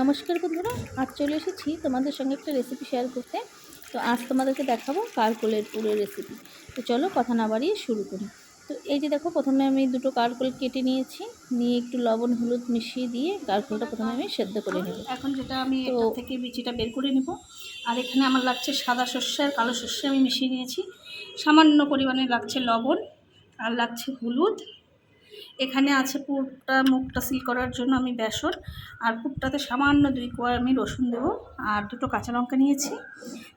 নমস্কার বন্ধুরা আজ চলে এসেছি তোমাদের সঙ্গে একটা রেসিপি শেয়ার করতে। তো আজ তোমাদেরকে দেখাবো কারকোলের পুরো রেসিপি তো চলো কথা না বাড়িয়ে শুরু করি। তো এই যে দেখো প্রথমে আমি দুটো কারকোল কেটে নিয়েছি। নিয়ে একটু লবণ হলুদ মিশিয়ে দিয়ে কারকোলটা প্রথমে আমি সেদ্ধ করে নেব। এখন যেটা আমি এটা থেকে বিচিটা বের করে নেব। আর এখানে আমার লাগছে সাদা শস্য আর কালো শস্য আমি মিশিয়ে নিয়েছি। সামান্য পরিমাণে লাগছে লবণ আর লাগছে হলুদ। এখানে আছে পুরটা, মুখটা সিল করার জন্য আমি বেসন, আর পুরটাতে সামান্য দুই কোয়া আমি রসুন দেবো, আর দুটো কাঁচা লঙ্কা নিয়েছি।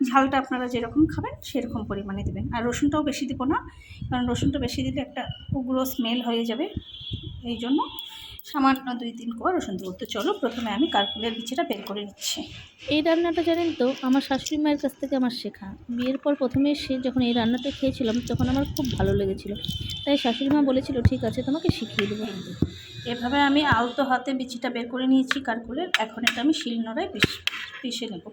ঝালটা আপনারা যেরকম খাবেন সেরকম পরিমাণে দেবেন। আর রসুনটাও বেশি দেবো না, কারণ রসুনটা বেশি দিলে একটা উগ্র স্মেল হয়ে যাবে, এই জন্য। সামান্য দুই তিন কোয়া রসুন দেবো তো চলো প্রথমে আমি কারকুলের বিচিটা বের করে নিচ্ছি। এই রান্নাটা জানেন তো আমার শাশুড়ি মায়ের কাছ থেকে আমার শেখা। বিয়ের পর প্রথমে এসে যখন এই রান্নাটা খেয়েছিলাম তখন আমার খুব ভালো লেগেছিল। তাই শাশুড়ি মা বলেছিল ঠিক আছে তোমাকে শিখিয়ে দেবো। এভাবে আমি আলতো হাতে বিচিটা বের করে নিয়েছি কারকুলের এখন এটা আমি শিলনোড়ায় পিস পিষে নেব।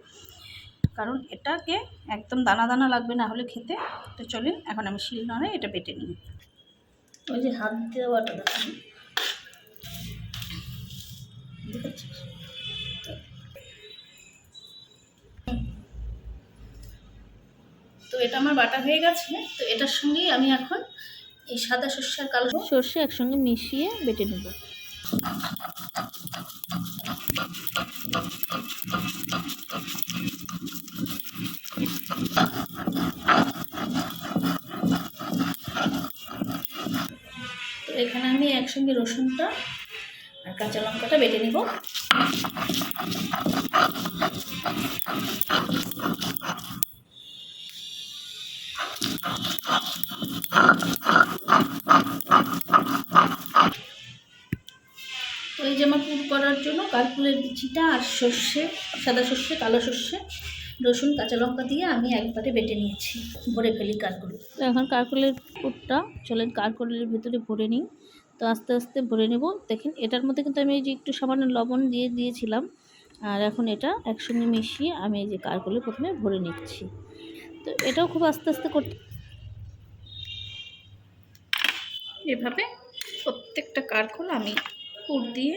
কারণ এটাকে একদম দানা দানা লাগবে না হলে খেতে। তো চলেন এখন আমি শিলনোড়ায় এটা বেটে নিই। ওই যে হাত দেওয়াটা দেখুন। দেখেছিস? তো এটা আমার বাটা হয়ে গেছে তো এটার সঙ্গেই আমি এখন এই সাদা শস্যের কালো সর্ষে একসঙ্গে মিশিয়ে বেটে নেব তো এখানে আমি একসঙ্গে রসুনটা আর কাঁচা লঙ্কাটা বেটে নিব। এই যে আমার পুর করার জন্য কালকুলের বিচিটা আর সর্ষে, সাদা সর্ষে, কালো সর্ষে। রসুন কাঁচা লঙ্কা দিয়ে আমি একবারে বেটে নিয়েছি ভরে ফেলি কালকুল তো এখন কারকলের পুরটা চলেন কারকলের ভিতরে ভরে নিই। তো আস্তে আস্তে ভরে নেব। দেখেন এটার মধ্যে কিন্তু আমি এই যে একটু সামান্য লবণ দিয়ে দিয়েছিলাম। আর এখন এটা একসঙ্গে মিশিয়ে আমি এই যে কারকলে প্রথমে ভরে নিচ্ছি। তো এটাও খুব আস্তে আস্তে করতে এভাবে প্রত্যেকটা কারকুল আমি পুর দিয়ে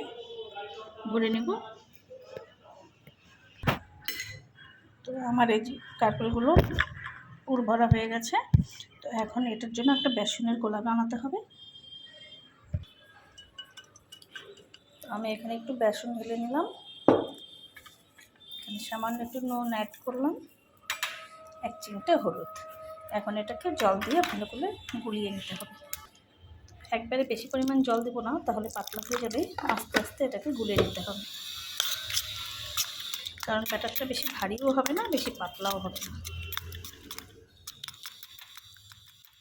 ভরে নেব। তো আমার এই যে কারকুলগুলো পুর ভরা হয়ে গেছে। তো এখন এটার জন্য একটা বেসনের গোলা বানাতে হবে। আমি এখানে একটু বেসন ঢেলে নিলাম। এখানে সামান্য একটু নুন অ্যাড করলাম। এক চিমটে হলুদ। এখন এটাকে জল দিয়ে ভালো করে গুলিয়ে নিতে হবে। একবারে বেশি পরিমাণ জল দেবো না, তাহলে পাতলা হয়ে যাবে। আস্তে আস্তে এটাকে গুলিয়ে নিতে হবে। কারণ ব্যাটারটা বেশি ভারীও হবে না, বেশি পাতলাও হবে না।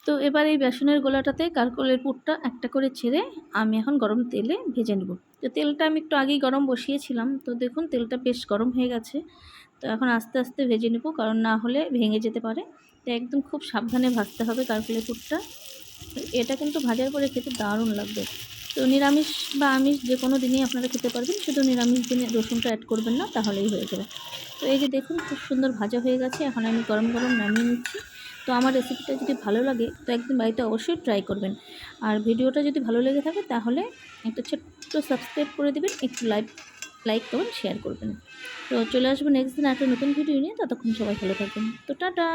তো এবার এই বেসনের গোলাটাতে কারকলের পুরটা একটা করে ছেড়ে আমি এখন গরম তেলে ভেজে নেব। তো তেলটা আমি একটু আগেই গরম বসিয়েছিলাম, তো দেখুন তেলটা বেশ গরম হয়ে গেছে। তো এখন আস্তে আস্তে ভেজে নেব, কারণ না হলে ভেঙে যেতে পারে। তো একদম খুব সাবধানে ভাজতে হবে কারকলের পুরটা। এটা কিন্তু ভাজার পরে খেতে দারুণ লাগবে। তো নিরামিষ বা আমিষ যে কোনো দিনই আপনারা খেতে পারবেন, শুধু নিরামিষ দিনে রসুনটা অ্যাড করবেন না, তাহলেই হয়ে যাবে। তো এই যে দেখুন, খুব সুন্দর ভাজা হয়ে গেছে, এখন আমি গরম গরম নামিয়ে নিচ্ছি। তো আমার রেসিপিটা যদি ভালো লাগে, তো একদিন বাড়িতে অবশ্যই ট্রাই করবেন। আর ভিডিওটা যদি ভালো লেগে থাকে, তাহলে একটা ছোট্ট সাবস্ক্রাইব করে দেবেন, একটু লাইক লাইক করবেন শেয়ার করবেন। তো চলে আসব নেক্সট দিন একটা নতুন ভিডিও নিয়ে, ততক্ষণ সবাই ভালো থাকবেন। তো টাটা!